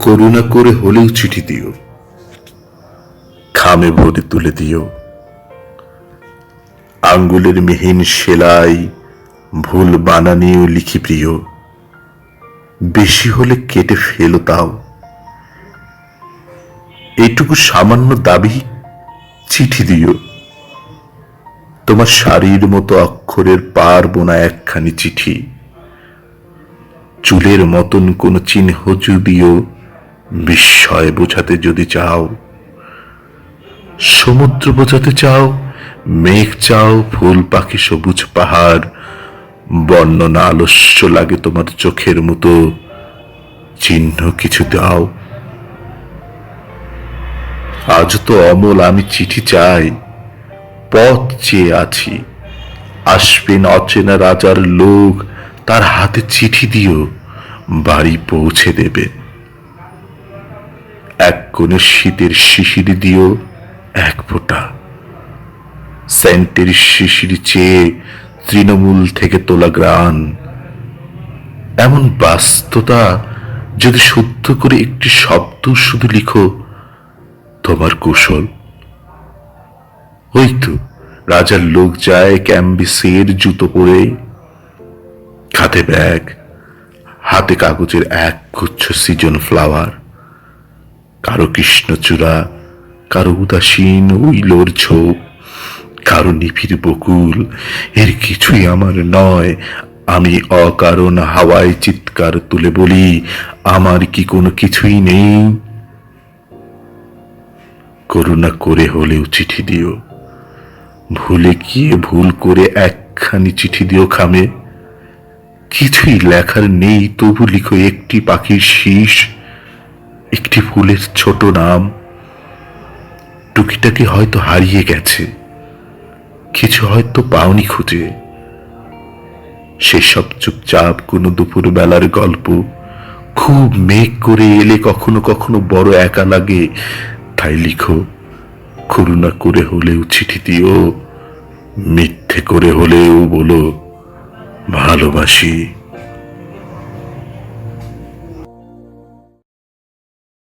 করুণা করে হলেও চিঠি দিও। খামে ভরে তুলে দিও। আঙ্গুলের মিহিন সেলাই ভুল বানানিও লিখি প্রিয়। বেশি হলে কেটে ফেলো তাও। এইটুকু সামান্য দাবি চিঠি দিও। তোমার শাড়ির মতো অক্ষরের পারব না একখানি চিঠি। চুলের মতন কোন চিহ্ন যদিও বিস্ময় বোঝাতে যদি চাও, সমুদ্র বোঝাতে চাও, মেঘ চাও, ফুল পাখি, সবুজ পাহাড়, বর্ণনা আলস্য লাগে তোমার চোখের মতো, চিহ্ন কিছু দাও। আজ তো অমল, আমি চিঠি চাই, পথ চেয়ে আছি আসবেন অচেনা রাজার লোক, তার হাতে চিঠি দিও, বাড়ি পৌঁছে দেবে। এক কোণে শীতের শিশিরি দিও এক ফোঁটা। সেন্টের শিশিরি চেয়ে তৃণমূল থেকে তোলা গ্রান এমন বাস্ততা যদি শুদ্ধ করে একটি শব্দ শুধু লিখো, তোমার কুশল? ওই তো রাজার লোক যায় ক্যাম্বিসের জুতো পরে। কাঁধে ব্যাগ, হাতে কাগজের এক গুচ্ছ সিজন ফ্লাওয়ার। কারও কৃষ্ণচূড়া, কারও উদাসীন উইলোর ঝোপ, কারও নিবিড় বকুল, এর কিছুই আমার নয়। আমি অকারণ হাওয়ায় চিৎকার তুলে বলি, আমার কি কোনো কিছুই নেই? করুণা করে হলেও চিঠি দিও। ভুলে গিয়ে ভুল করে একখানি চিঠি দিও খামে। কিছুই লেখার নেই, তবু লিখো একটি পাখির শীষ। একটি ফুলের ছোট নাম টুকিটাকি হয়তো হারিয়ে গেছে। কিছু হয়তো পাওনি খুঁজে। সেসব চুপচাপ কোনো দুপুর বেলার গল্প খুব মেঘ করে এলে কখনো কখনো বড় একা লাগে। তাই লিখো, করুণা করে হলেও চিঠি দিও, মিথ্যে করে হলেও বলো, ভালোবাসি।